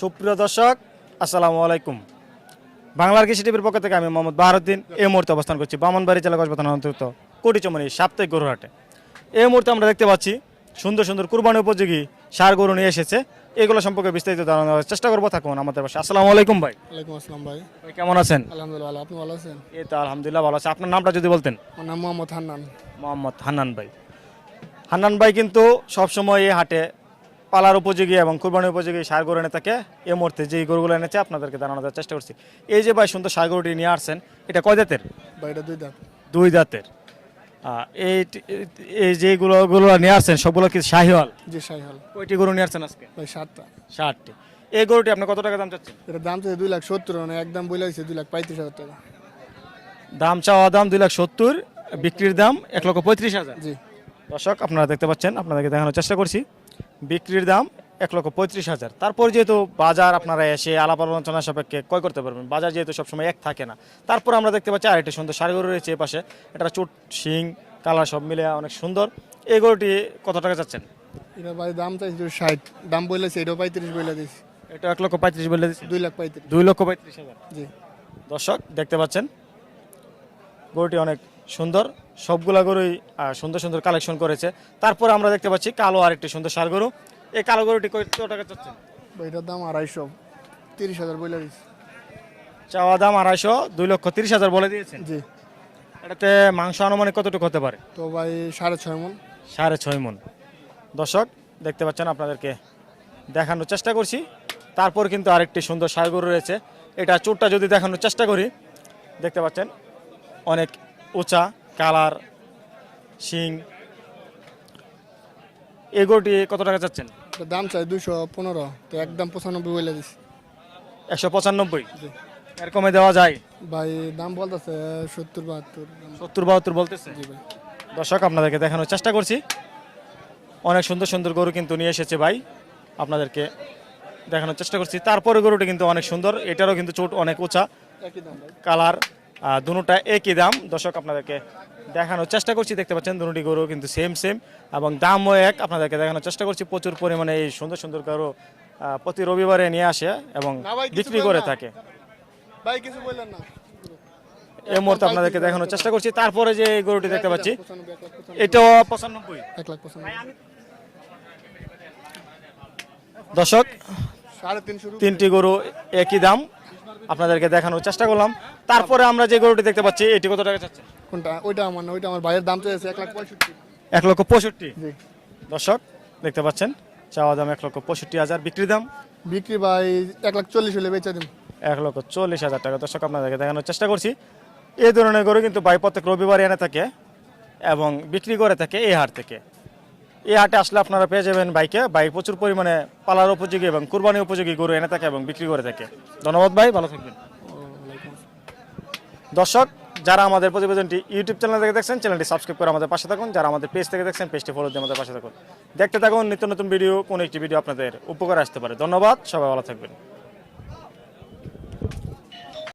সুপ্রিয় দর্শক আসসালামু আলাইকুম। বাংলার কৃষি টিভির পক্ষ থেকে আমি মোহাম্মদ বাহারুদ্দিন। এই মুহূর্তে অবস্থান করছি বামনবাড়ি জেলা কসবাথান অন্তর্গত কোটিচমনি সাপ্তাহিক গরুহাটে এই মুহূর্তে আমরা দেখতে পাচ্ছি সুন্দর সুন্দর কুরবানি উপযোগী সার গরু নিয়ে এসেছে। এগুলো সম্পর্কে বিস্তারিত জানানোর চেষ্টা করব থাকুন আমাদের পাশে। আসসালামু আলাইকুম ভাই। ওয়ালাইকুম আসসালাম ভাই। ভাই কেমন আছেন? আলহামদুলিল্লাহ আপনি ভালো আছেন? এই তো আলহামদুলিল্লাহ ভালো আছে। আপনার নামটা যদি বলতেন। আমার নাম মোহাম্মদ হান্নান। মোহাম্মদ হান্নান ভাই। হান্নান ভাই কিন্তু সবসময় এই হাটে পালার উপযোগী এবং কুরবানি উপযোগী সার গরু এনে থাকে এই মুহূর্তে যে গরুগুলো এনেছে আপনাদেরকে জানানোর চেষ্টা করছি। এই যে ভাই সুন্দর সার গরুটি নিয়ে আসছেন এটা কয় ভাই এটা দুই দাঁত দুই দাঁতের এই এই যেগুলো গুলো নিয়ে আসছেন সবগুলো কি শাহিওয়াল? জি সাইহাল কয়টি গরু নিয়ে আসছেন আজকে? ভাই সাতটা। ষাটটি এই গরুটি আপনি কত টাকা দাম চাচ্ছেন? এটার দাম চাইছে দুই লাখ সত্তর মানে একদম বলে দিচ্ছে দুই লাখ পঁয়ত্রিশ হাজার টাকা। দাম চাওয়া দাম দুই লাখ সত্তর বিক্রির দাম এক লক্ষ পঁয়ত্রিশ হাজার। জি। দর্শক আপনারা দেখতে পাচ্ছেন আপনাদেরকে দেখানোর চেষ্টা করছি। বিক্রির দাম এক লক্ষ পঁয়ত্রিশ হাজার। তারপর যেহেতু বাজার আপনারা এসে আলাপ আলোচনা সাপেক্ষে ক্রয় করতে পারবেন বাজার যেহেতু সবসময় এক থাকে না। তারপর আমরা দেখতে পাচ্ছি আরেকটি সুন্দর সার গরু রয়েছে এ পাশে। এটা চুট শিং কালার সব মিলে অনেক সুন্দর। এই গরুটি কত টাকা চাচ্ছেন? এটা ভাই দাম ষাট। দাম বলেছে এটাও পঁয়ত্রিশ বলে এটা এক লক্ষ পঁয়ত্রিশ বলে দুই লাখ পঁয়ত্রিশ। দুই লক্ষ পঁয়ত্রিশ হাজার। জি। দর্শক দেখতে পাচ্ছেন গরুটি অনেক সুন্দর। সবগুলা গরুই সুন্দর সুন্দর কালেকশন করেছে। তারপর আমরা দেখতে পাচ্ছি কালো আরেকটি সুন্দর সার গরু। এই কালো গরুটি কত টাকা চাচ্ছেন ভাই এটার দাম আড়াইশো। তিরিশ হাজার বলে দিচ্ছে চাওয়া দাম আড়াইশো দুই লক্ষ তিরিশ হাজার বলে দিয়েছেন। জি। এটাতে মাংস আনুমানিক কতটুকু হতে পারে? তো ভাই সাড়ে ছয় মন। সাড়ে ছয় মন। দর্শক দেখতে পাচ্ছেন আপনাদেরকে দেখানোর চেষ্টা করছি। তারপর কিন্তু আরেকটি সুন্দর সার গরু রয়েছে। এটা চোরটা যদি দেখানোর চেষ্টা করি দেখতে পাচ্ছেন অনেক উঁচা কালার শিং। এই গরুটি কত টাকা চাচ্ছেন? দাম চাই দুশো পনেরো তো একদম পঁচানব্বই বলে দিচ্ছে একশো পঁচানব্বই? এর কমে দেওয়া যায়? ভাই দাম বলতেছে সত্তর বাহাত্তর সত্তর বাহাত্তর বলতেছে? দর্শক আপনাদেরকে দেখানোর চেষ্টা করছি। অনেক সুন্দর সুন্দর গরু কিন্তু নিয়ে এসেছে ভাই। আপনাদেরকে দেখানোর চেষ্টা করছি। তারপরে গরুটি কিন্তু অনেক সুন্দর। এটারও কিন্তু চোট অনেক উঁচা। কালার দুটা একই দাম। দর্শক আপনাদেরকে দেখানোর চেষ্টা করছি। দেখতে পাচ্ছেন দুটি গরু কিন্তু সেম সেম এবং দামও এক। আপনাদেরকে দেখানোর চেষ্টা করছি। প্রচুর পরিমাণে এই সুন্দর সুন্দর গরু প্রতি রবিবারে নিয়ে আসে এবং বিক্রি করে থাকে। ভাই কিছু বললেন না। এই মুহূর্তে আপনাদেরকে দেখানোর চেষ্টা করছি। তারপরে যে গরুটি দেখতে পাচ্ছি এটাও পঁচানব্বই। এক লাখ দর্শক তিনটি গরু একই দাম। আপনাদেরকে দেখানোর চেষ্টা করলাম। তারপরে আমরা যে গরুটি দেখতে পাচ্ছি এটি কত টাকা চাচ্ছে? কোনটা? ওইটা আমার না ওইটা আমার ভাইয়ের দাম চাইছে এক লাখ পঁয়ষট্টি। এক লক্ষ পঁয়ষট্টি? জি। দর্শক দেখতে পাচ্ছেন চাওয়া দাম এক লক্ষ পঁয়ষট্টি হাজার বিক্রি দাম? বিক্রি ভাই এক লাখ চল্লিশ হলে বেচে দিন। এক লক্ষ চল্লিশ হাজার টাকা। দর্শক আপনাদেরকে দেখানোর চেষ্টা করছি। এই ধরনের গরু কিন্তু ভাই প্রত্যেক রবিবারে এনে থাকে এবং বিক্রি করে থাকে এই হাট থেকে। এই হাটে আসলে আপনারা পেয়ে যাবেন বাইকে, বাইক প্রচুর পরিমাণে পালার উপযোগী এবং কুরবানি উপযোগী গরু এনে থাকে এবং বিক্রি করে থাকে। ধন্যবাদ ভাই, ভালো থাকবেন। দর্শক, যারা আমাদের প্রতিবেদনটি ইউটিউব চ্যানেল থেকে দেখছেন, চ্যানেলটি সাবস্ক্রাইব করে আমাদের পাশে থাকুন। যারা আমাদের পেজ থেকে দেখছেন, পেজটি ফলো দিয়ে আমাদের পাশে থাকুন। দেখতে থাকুন, নিত্য নতুন ভিডিও, কোনো একটি ভিডিও আপনাদের উপকার আসতে পারে। ধন্যবাদ, সবাই ভালো থাকবেন।